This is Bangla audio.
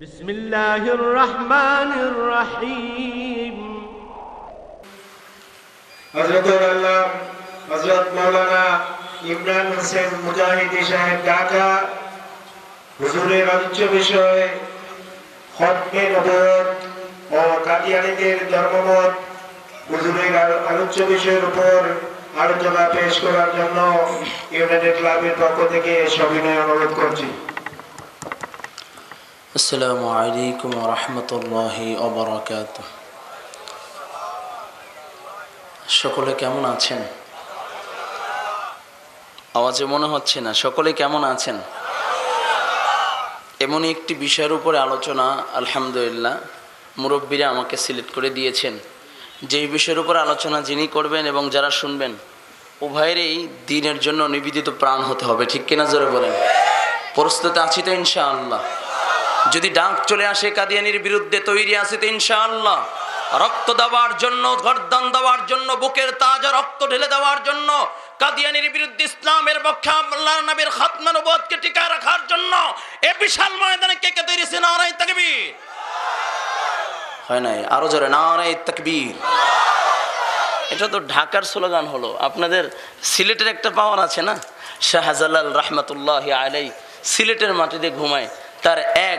বিসমিল্লাহির ইমরান হোসেন মুজাহিদি সাহেব ঢাকা, হুজুরের আলোচ্য ও ধর্মমত হুজুরের আলোচ্য বিষয়ের উপর আলোচনা পেশ করার জন্য ইউনাইটেড ক্লাবের পক্ষ থেকে সবিনয় অনুরোধ করছি। আসসালামু আলাইকুম রহমতুল্লাহি অবরাকাত সকলে কেমন আছেন? আওয়াজে মনে হচ্ছে না, সকলে কেমন আছেন? এমনই একটি বিষয়ের উপরে আলোচনা, আলহামদুলিল্লাহ, মুরব্বীরা আমাকে সিলেক্ট করে দিয়েছেন। যেই বিষয়ের উপর আলোচনা যিনি করবেন এবং যারা শুনবেন, উভয়েরই দিনের জন্য নিবেদিত প্রাণ হতে হবে, ঠিক কিনা জোরে বলেন? প্রস্তুত আছি তো ইনশাআল্লাহ। যদি ডাক চলে আসে কাদিয়ানির বিরুদ্ধে, তৈরি আছে তো ইনশাআল্লাহ। রক্ত দেওয়ার জন্য গর্দান দেওয়ার জন্য, বুকের তাজা রক্ত ঢেলে দেওয়ার জন্য, কাদিয়ানির বিরুদ্ধে ইসলামের পক্ষে আল্লাহ নবীর খাতনা নবুয়তকে টিকায় রাখার জন্য এ বিশাল ময়দানে কে কে তৈরি আছে নারাই তাকবীর? হয় নাই? আরও জোরে নারাই তাকবীর। এটা তো ঢাকার স্লোগান হলো। আপনাদের সিলেটের একটা পাওয়ার আছে না? শাহজালাল রহমতুল্লাহ আলাই সিলেটের মাটিতে ঘুমায়, তার এক